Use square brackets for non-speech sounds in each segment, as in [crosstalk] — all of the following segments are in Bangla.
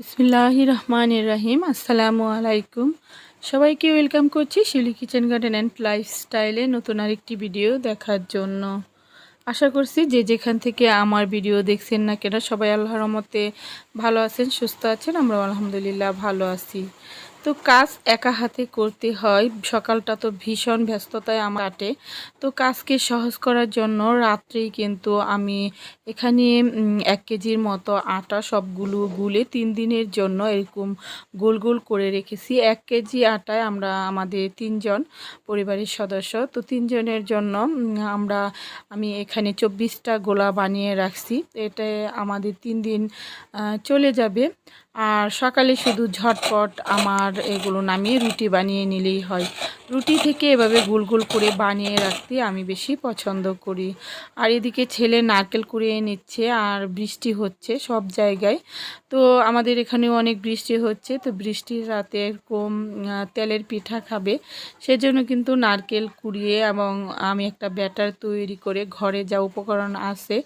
বিসমিল্লাহ রহমান রাহিম আসসালামু আলাইকুম। সবাইকে ওয়েলকাম করছি শিলি কিচেন গার্ডেন অ্যান্ড লাইফস্টাইলে নতুন আরেকটি ভিডিও দেখার জন্য। আশা করছি যে যেখান থেকে আমার ভিডিও দেখছেন না কেন, সবাই আল্লাহর রহমতে ভালো আছেন, সুস্থ আছেন আমরা আলহামদুলিল্লাহ ভালো আছি। তো কাজ একা হাতে করতে হয়। সকালটা তো ভীষণ ব্যস্ততায় আমার কাটে। তো কাজকে সহজ করার জন্য রাত্রেই কিন্তু আমি এখানে এক কেজির মতো আটা সবগুলো গুলে তিন দিনের জন্য এরকম গোল গোল করে রেখেছি। এক কেজি আটায় আমরা, আমাদের তিনজন পরিবারের সদস্য। তো তিনজনের জন্য আমরা, আমি এখানে চব্বিশটা গোলা বানিয়ে রাখছি। এটা আমাদের তিন দিন চলে যাবে। আর সকালে শুধু ঝটপট আমার এগুলো নামিয়ে রুটি বানিয়ে নিলেই হয়। রুটি থেকে এভাবে গোল গোল করে বানিয়ে রাখতে আমি বেশি পছন্দ করি। আর এদিকে ছেলে নারকেল কুড়িয়ে নিচ্ছে আর বৃষ্টি হচ্ছে সব জায়গায়। তো আমাদের এখানেও অনেক বৃষ্টি হচ্ছে, তো বৃষ্টির রাতে এরকম তেলের পিঠা খাবে। সেজন্য কিন্তু নারকেল কুড়িয়ে এবং আমি একটা ব্যাটার তৈরি করে ঘরে যা উপকরণ আছে,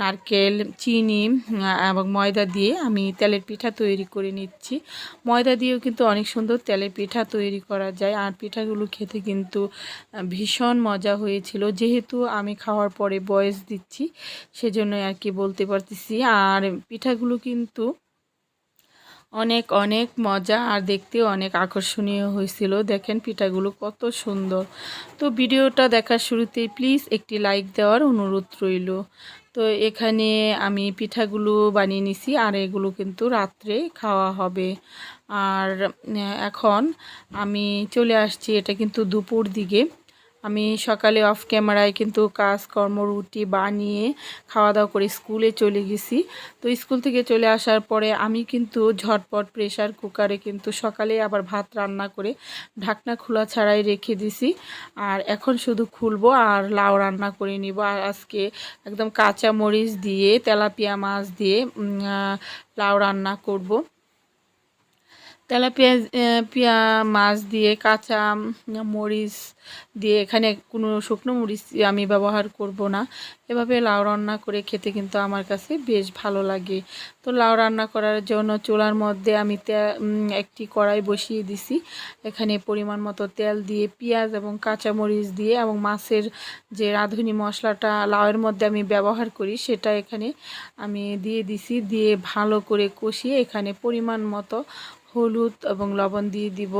নারকেল, চিনি এবং ময়দা দিয়ে আমি তেলের পিঠা তৈরি করে নিচ্ছি। ময়দা দিয়েও কিন্তু অনেক সুন্দর তেলে পিঠা তৈরি করা যায়। আর পিঠাগুলো খেতে কিন্তু ভীষণ মজা হয়েছিল। যেহেতু আমি খাওয়ার পরে বয়স দিচ্ছি, সেজন্য আর কি বলতে পারতেছি। আর পিঠাগুলো কিন্তু অনেক অনেক মজা আর দেখতেও অনেক আকর্ষণীয় হয়েছিল। দেখেন পিঠাগুলো কত সুন্দর। তো ভিডিওটা দেখার শুরুতেই প্লিজ একটি লাইক দেওয়ার অনুরোধ রইল। তো এখানে আমি পিঠাগুলো বানিয়ে নিছি, আর এগুলো কিন্তু রাত্রে খাওয়া হবে। আর এখন আমি চলে আসছি এটা কিন্তু দুপুর দিকে। আমি সকালে অফ ক্যামেরায় কিন্তু কাজকর্ম, রুটি বানিয়ে খাওয়া দাওয়া করে স্কুলে চলে গেছি। তো স্কুল থেকে চলে আসার পরে আমি কিন্তু ঝটপট প্রেশার কুকারে কিন্তু সকালে আবার ভাত রান্না করে ঢাকনা খোলা ছাড়াই রেখে দিছি। আর এখন শুধু খুলবো আর লাউ রান্না করে নিব। আর আজকে একদম কাঁচা মরিচ দিয়ে, তেলাপিয়া মাছ দিয়ে লাউ রান্না করব। তেলাপিয়া পিয়া মাছ দিয়ে, কাঁচা মরিচ দিয়ে, এখানে কোনো শুকনো মরিচ আমি ব্যবহার করব না। এভাবে লাউ রান্না করে খেতে কিন্তু আমার কাছে বেশ ভালো লাগে। তো লাউ রান্না করার জন্য চুলার মধ্যে আমি একটি কড়াই বসিয়ে দিছি। এখানে পরিমাণ মতো তেল দিয়ে, পেঁয়াজ এবং কাঁচা মরিচ দিয়ে এবং মাছের যে রাঁধুনি মশলাটা লাউয়ের মধ্যে আমি ব্যবহার করি, সেটা এখানে আমি দিয়ে দিছি। দিয়ে ভালো করে কষিয়ে এখানে পরিমাণ মতো হলুদ এবং লবণ দিয়ে দিব।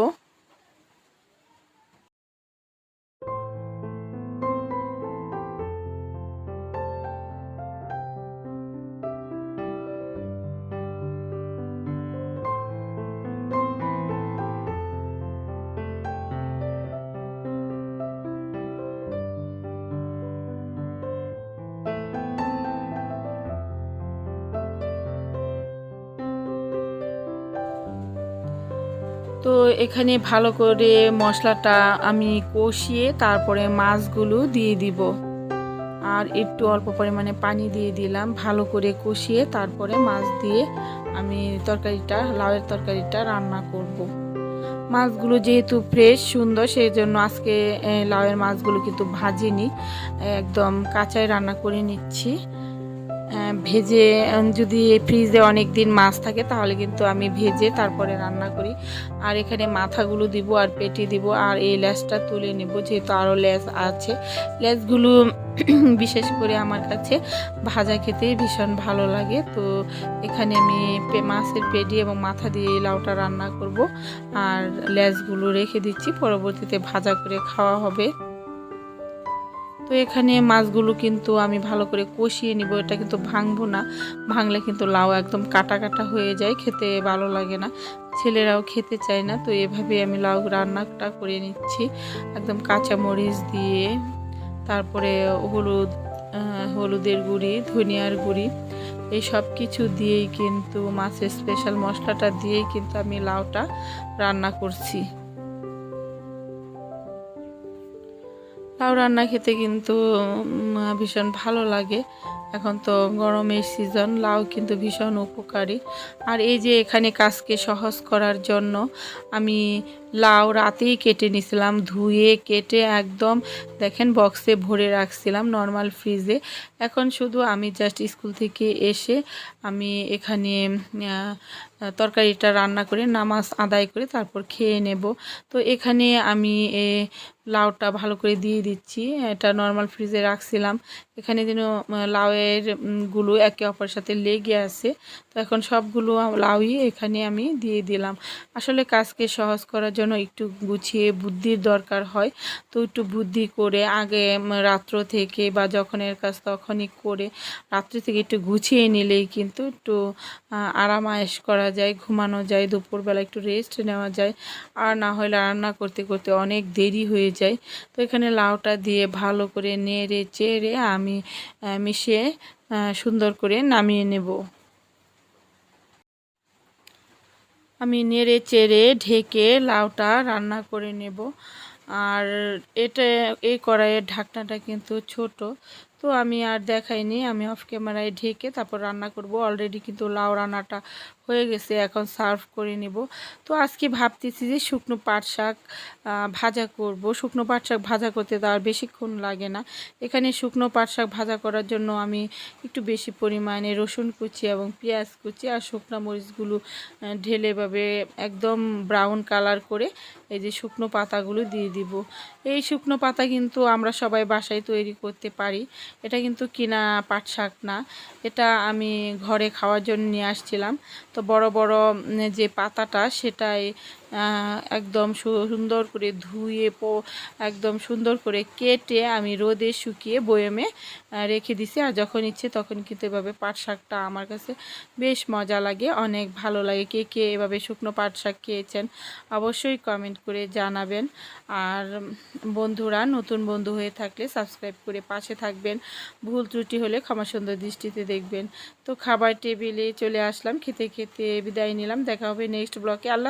তো এখানে ভালো করে মশলাটা আমি কষিয়ে তারপরে মাছগুলো দিয়ে দিব। আর একটু অল্প পরিমাণে পানি দিয়ে দিলাম। ভালো করে কষিয়ে তারপরে মাছ দিয়ে আমি তরকারিটা, লাউয়ের তরকারিটা রান্না করব। মাছগুলো যেহেতু ফ্রেশ সুন্দর সেই জন্য আজকে লাউয়ের মাছগুলো কিন্তু ভাজিনি। একদম কাঁচাই রান্না করে নিচ্ছি। ভেজে যদি ফ্রিজে অনেক দিন মাছ থাকে, তাহলে কিন্তু আমি ভেজে তারপরে রান্না করি। আর এখানে মাথাগুলো দিব আর পেটি দিব, আর এই ল্যাসটা তুলে নেব, যেহেতু আরও ল্যাস আছে। ল্যাসগুলো [clears throat] বিশেষ করে আমার কাছে ভাজা খেতে ভীষণ ভালো লাগে। তো এখানে আমি মাছের পেটি এবং মাথা দিয়ে লাউটা রান্না করব। আর ল্যাসগুলো রেখে দিচ্ছি, পরবর্তীতে ভাজা করে খাওয়া হবে। তো এখানে মাছগুলো কিন্তু আমি ভালো করে কষিয়ে নিব। এটা কিন্তু ভাঙবো না। ভাঙলে কিন্তু লাউ একদম কাটা কাটা হয়ে যায়। খেতে ভালো লাগে না। ছেলেরাও খেতে চায় না। তো এভাবে আমি লাউ রান্নাটা করে নিচ্ছি। একদম কাঁচা মরিচ দিয়ে। তারপরে হলুদ হলুদের গুঁড়ি, ধনিয়ার গুঁড়ি, এই সব কিছু দিয়েই কিন্তু মাছের স্পেশাল মশলাটা দিয়েই কিন্তু আমি লাউটা রান্না করছি। লাউ রান্না খেতে কিন্তু ভীষণ ভালো লাগে। এখন তো গরমের সিজন লাউ কিন্তু ভীষণ উপকারী। আর এই যে এখানে কাজকে সহজ করার জন্য আমি লাউ রাতেই কেটে নিছিলাম ধুয়ে কেটে একদম, দেখেন বক্সে ভরে রাখছিলাম নর্মাল ফ্রিজে এখন শুধু আমি জাস্ট স্কুল থেকে এসে আমি এখানে তরকারিটা রান্না করে, নামাজ আদায় করে তারপর খেয়ে নেব। তো এখানে আমি এ লাউটা ভালো করে দিয়ে দিচ্ছি, এটা নর্মাল ফ্রিজে রাখছিলাম। এখানে যেন লাউয়েরগুলো একে অপরের সাথে লেগে আছে। তো এখন সবগুলো লাউই এখানে আমি দিয়ে দিলাম। আসলে কাজকে সহজ করার জন্য একটু গুছিয়ে বুদ্ধির দরকার হয়। তো একটু বুদ্ধি করে আগে রাত্র থেকে বা যখনের কাজ তখনই করে রাত্রি থেকে একটু গুছিয়ে নিলেই কিন্তু একটু আরাম আয়েশ করা যায়, ঘুমানো যায়, দুপুরবেলা একটু রেস্ট নেওয়া যায়। আর না হলে রান্না করতে করতে অনেক দেরি হয়ে যায়। তো এখানে লাউটা দিয়ে ভালো করে নেড়ে চেড়ে আমি মিশিয়ে সুন্দর করে নামিয়ে নেব। আমি নেড়ে চেড়ে ঢেকে লাউটা রান্না করে নেব। আর এটা, এই কড়াইয়ের ঢাকনাটা কিন্তু ছোট। তো আমি আর দেখাইনি আমি অফ ক্যামেরায় ঢেকে তারপর রান্না করব। অলরেডি কিন্তু লাউ রান্নাটা হয়ে গেছে এখন সার্ভ করে নেব। তো আজকে ভাবতেছি যে শুকনো পাট শাক ভাজা করব। শুকনো পাট শাক ভাজা করতে তো আর বেশিক্ষণ লাগে না। এখানে শুকনো পাট শাক ভাজা করার জন্য আমি একটু বেশি পরিমাণে রসুন কুচি এবং পেঁয়াজ কুচি আর শুকনো মরিচগুলো আহ, ঢেলে এভাবে একদম ব্রাউন কালার করে এই যে শুকনো পাতাগুলো দিয়ে দিব। এই শুকনো পাতা কিন্তু আমরা সবাই বাসায় তৈরি করতে পারি। এটা কিন্তু কিনা পাট শাক না। এটা আমি ঘরে খাওয়ার জন্য নিয়ে আসছিলাম। তো বড় বড় যে পাতাটা সেটাই একদম সুন্দর করে ধুয়ে পো একদম সুন্দর করে কেটে আমি রোদে শুকিয়ে বয়েমে রেখে দিছি। আর যখন ইচ্ছে তখন কিন্তু এভাবে পাট শাকটা আমার কাছে বেশ মজা লাগে, অনেক ভালো লাগে। কে কে এভাবে শুকনো পাট শাক খেয়েছেন অবশ্যই কমেন্ট করে জানাবেন। আর বন্ধুরা, নতুন বন্ধু হয়ে থাকলে সাবস্ক্রাইব করে পাশে থাকবেন। ভুল ত্রুটি হলে ক্ষমা সুন্দর দৃষ্টিতে দেখবেন। তো খাবার টেবিলে চলে আসলাম, খেতে খেতে বিদায় নিলাম। দেখা হবে নেক্সট ব্লকে আল্লাহ